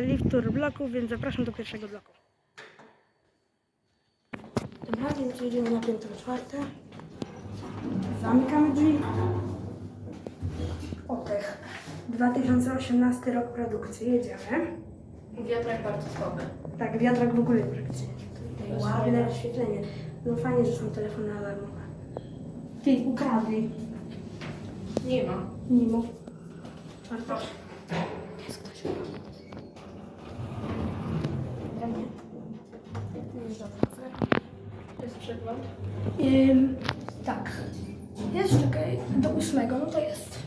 lift tour bloku, więc zapraszam do pierwszego bloku. Dobra, więc jedziemy na piętro czwarte. Zamykamy drzwi. Otech. 2018 rok produkcji, jedziemy. Wiatrak bardzo słaby. Tak, wiatrak w ogóle praktycznie. Ładne oświetlenie. No fajnie, że są telefony alarmowe. Ty, ukradli. Nie ma. Nie. Czwarta. Jest ktoś. Jest przegląd. Ym, tak. Jest, czekaj, do ósmego, no to jest.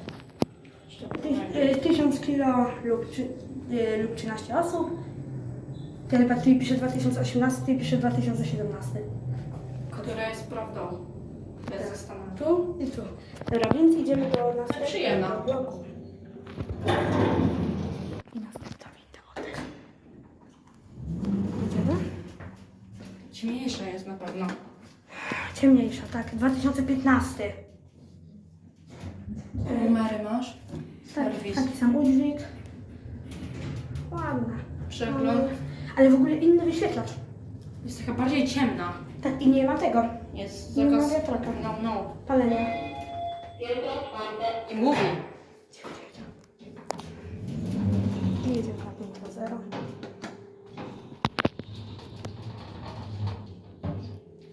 Ty, y, 1000 kilo lub, trzy- y, lub 13 osób. Telepatii pisze 2018, ty pisze 2017. Która jest prawdą. Bez zastanowienia. Tu i tu. Dobra, więc idziemy do następnego bloku. I następna winda oddech. Idziemy? Ciemniejsza jest na pewno. Ciemniejsza, tak. 2015. Numery masz? Tak, Serwis. taki sam udźwig. Ładna. Przegląd. Ale, w ogóle inny wyświetlacz. Jest taka bardziej ciemna. Tak, i nie ma tego. Jest Nie ma zakaz... wiatraka. No, no. Palenia. I mówi.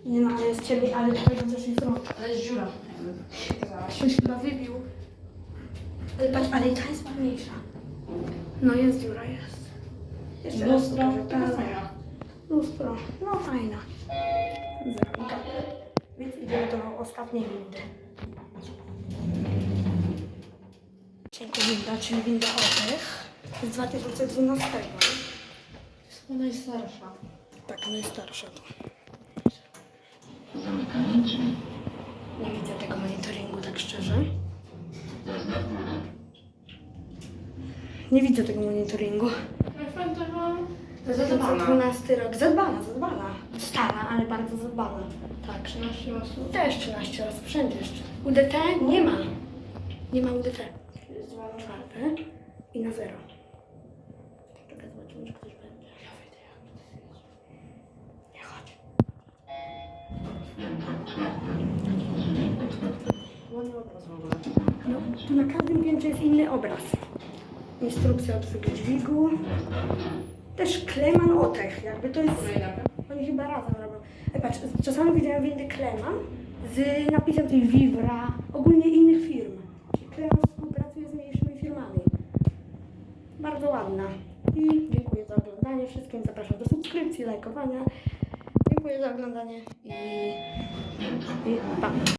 Nie no, ale jest ciemniej, ale tutaj też jest rąk. Ale jest dziura. Ktoś chyba wybił. Ale patrz, ale i ta jest ładniejsza. No jest dziura, jest. Jeszcze raz Lustro. pokażę. Taka Tak. fajna. Lustro. No fajna. Zeronika. Więc idziemy do ostatniej windy. Cienka winda, czyli winda oddech. Z 2012. Jest chyba najstarsza. Tak, najstarsza to. Zamykanie drzwi. Nie widzę tego monitoringu, tak szczerze. Nie widzę tego monitoringu. Zadbana. 2012 rok. Zadbana, zadbana. Stara, ale bardzo zadbana. Tak. 13 osób. Też 13 osób, wszędzie jeszcze. UDT nie ma. Nie ma UDT. Jest dwa na czwarte i na zero. Czekaj, zobaczymy, czy ktoś Ładny obraz w ogóle. No, tu na każdym piętrze jest inny obraz. Instrukcja obsługi dźwigu. Też Kleman Otech, jakby to jest... Oni chyba razem robią. Ej, patrz, czasami widziałem windy Kleman z napisem tej Vivra, ogólnie innych firm. Czyli Kleman współpracuje z mniejszymi firmami. Bardzo ładna. I dziękuję za oglądanie. Wszystkim zapraszam do subskrypcji, lajkowania. Dziękuję za oglądanie i, i pa.